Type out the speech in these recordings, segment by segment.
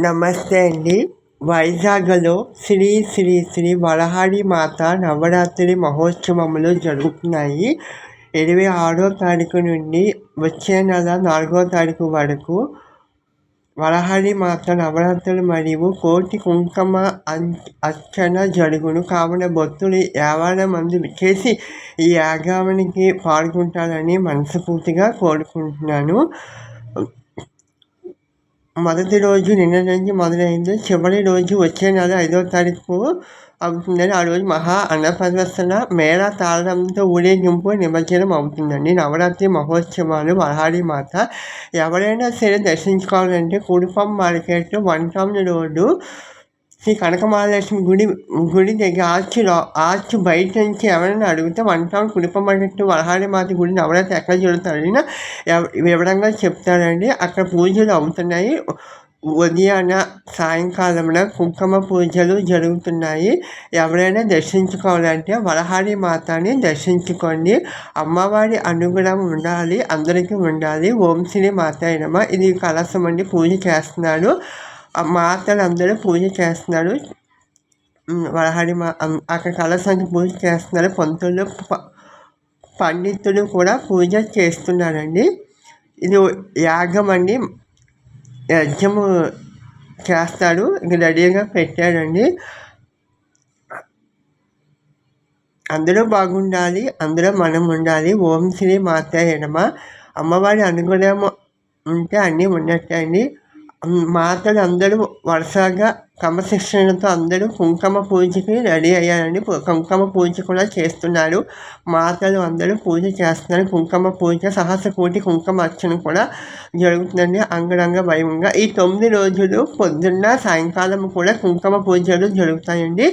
నమస్తే అండి. వైజాగ్లో శ్రీ శ్రీ శ్రీ వరహాడి మాత నవరాత్రి మహోత్సవములు జరుగుతున్నాయి. ఇరవై ఆరో తారీఖు నుండి వచ్చే నెల నాలుగో తారీఖు వరకు వరహాడి మాత నవరాత్రులు మరియు కోటి కుంకుమ అర్చన జరుగును. కావున భక్తులు యాభై మంది చేసి ఈ యాగానికి పాల్గొంటారని మనస్ఫూర్తిగా కోరుకుంటున్నాను. మొదటి రోజు నిన్న నుంచి మొదలైంది. చివరి రోజు వచ్చే నెల ఐదో తారీఖు. అవుతుందని ఆ రోజు మహా అన్నప్రదర్శన మేళ తాళంతో ఊరేగింపు నిమజ్జనం అవుతుందండి. నవరాత్రి మహోత్సవాలు వరహాడి మాత. ఎవరైనా సరే దర్శించుకోవాలంటే కుడిపం market one town road Sri Kanakamahalakshmi గుడి గుడి దగ్గర ఆర్చి ఆర్చ్ బయట నుంచి ఎవరైనా అడిగితే వన్ టౌన్ కుడిపమ్మట్టు వరహాడి గుడిని గుడి నవరాత్రి ఎక్కడ జరుగుతారని వివరంగా చెప్తారండి. అక్కడ పూజలు అవుతున్నాయి. ఉదయాన సాయంకాలమున కుంకుమ పూజలు జరుగుతున్నాయి. ఎవరైనా దర్శించుకోవాలంటే వలహారి మాతని దర్శించుకోండి. అమ్మవారి అనుగ్రహం ఉండాలి అందరికీ ఉండాలి. ఓం శ్రీ మాత ఇది కలసం అండి పూజ చేస్తున్నారు మాతలు అందరూ పూజ చేస్తున్నారు. వరహరి మా అక్కడ కలసానికి పూజ చేస్తున్నారు. పంతులు పండితులు కూడా పూజ చేస్తున్నారండి. ఇది యాగం అండి. యజ్ఞము చేస్తాడు ఇంక రెడీగా పెట్టాడండి అందరూ బాగుండాలి. అందరూ మనం ఉండాలి ఓం శ్రీ మాత ఎడమ అమ్మవారి అనుగుణం ఉంటే అన్నీ ఉన్నట్టే అండి. మాతలు అందరూ వరుసగా క్రమశిక్షణతో అందరూ కుంకుమ పూజకి రెడీ అయ్యారండి. కుంకుమ పూజ కూడా చేస్తున్నారు. మాతలు అందరూ పూజ చేస్తున్నారు. కుంకుమ పూజ సహస్రకోటి కుంకుమ అర్చన కూడా జరుగుతుందండి అంగరంగ భయంగా ఈ తొమ్మిది రోజులు పొద్దున్న సాయంకాలం కూడా కుంకుమ పూజలు జరుగుతాయండి.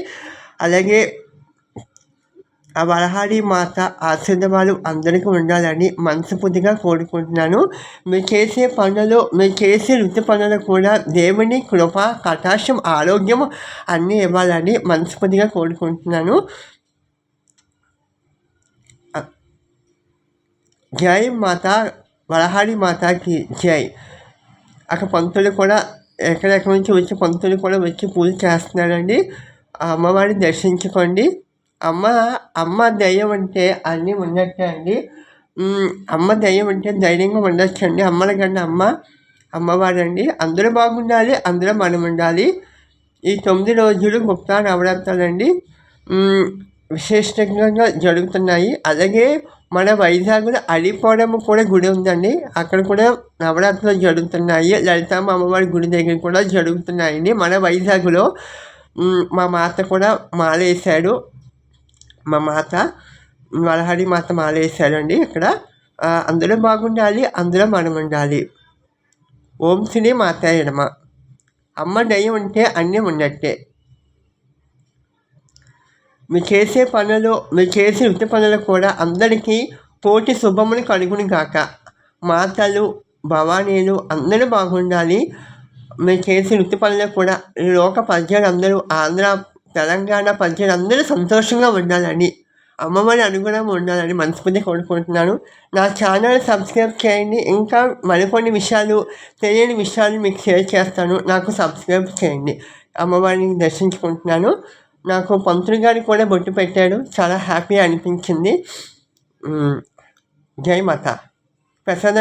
అలాగే ఆ వరహాడి మాత ఆశీర్వాదాలు అందరికీ ఉండాలని మనస్ఫూర్తిగా కోరుకుంటున్నాను. మీరు చేసే పనులు మీరు చేసే వృత్తి పనులు కూడా దేవుని కృప కటాక్షం ఆరోగ్యం అన్నీ ఇవ్వాలని మనస్ఫూర్తిగా కోరుకుంటున్నాను. జై మాత వరహాడి మాతకి జై. అక్కడ పంతులు కూడా ఎక్కడెక్కడి నుంచి వచ్చి పంతులు కూడా వచ్చి పూజ చేస్తున్నారండి. ఆ అమ్మవారిని దర్శించుకోండి. అమ్మ అమ్మ దయ్యం అంటే అన్నీ ఉండొచ్చా అండి. అమ్మ దయ్యం అంటే ధైర్యంగా ఉండొచ్చండి. అమ్మల కన్నా అమ్మ అమ్మవారండి. అందరూ బాగుండాలి అందరూ మనం ఉండాలి ఈ తొమ్మిది రోజులు గుప్తా నవరాత్రులండి. విశేషంగా జరుగుతున్నాయి. అలాగే మన వైజాగ్లో అడిపోవడం కూడా గుడి ఉందండి. అక్కడ కూడా నవరాత్రులు జరుగుతున్నాయి. లలితమ్మ అమ్మవారి గుడి దగ్గర కూడా జరుగుతున్నాయండి. మన వైజాగ్లో మా మాత కూడా మాలేశాడు మా మాత వరహరి మాత మాలేశారండి ఇక్కడ. అందరూ బాగుండాలి అందరం మనం ఉండాలి ఓం శ్రీ మాత ఎడమ అమ్మ దయ ఉంటే అన్నీ ఉన్నట్టే. మీరు చేసే పనులు మీరు చేసే వృత్తి పనులు కూడా అందరికీ పోటీ శుభముని కలుగుని కాక మాతలు భవానీలు అందరూ బాగుండాలి. మీరు చేసే వృత్తి పనులు కూడా లోక పద్యాలు అందరూ ఆంధ్ర తెలంగాణ ప్రజలు అందరూ సంతోషంగా ఉండాలని అమ్మవారి అనుగుణంగా ఉండాలని మనస్ఫూర్తి కోరుకుంటున్నాను. నా ఛానల్ సబ్స్క్రైబ్ చేయండి. ఇంకా మరికొన్ని విషయాలు తెలియని విషయాలు మీకు షేర్ చేస్తాను. నాకు సబ్స్క్రైబ్ చేయండి. అమ్మవారిని దర్శించుకుంటున్నాను. నాకు పంతులు గారు కూడా బొట్టు పెట్టాడు చాలా హ్యాపీ అనిపించింది. జై మాత. ప్రసాద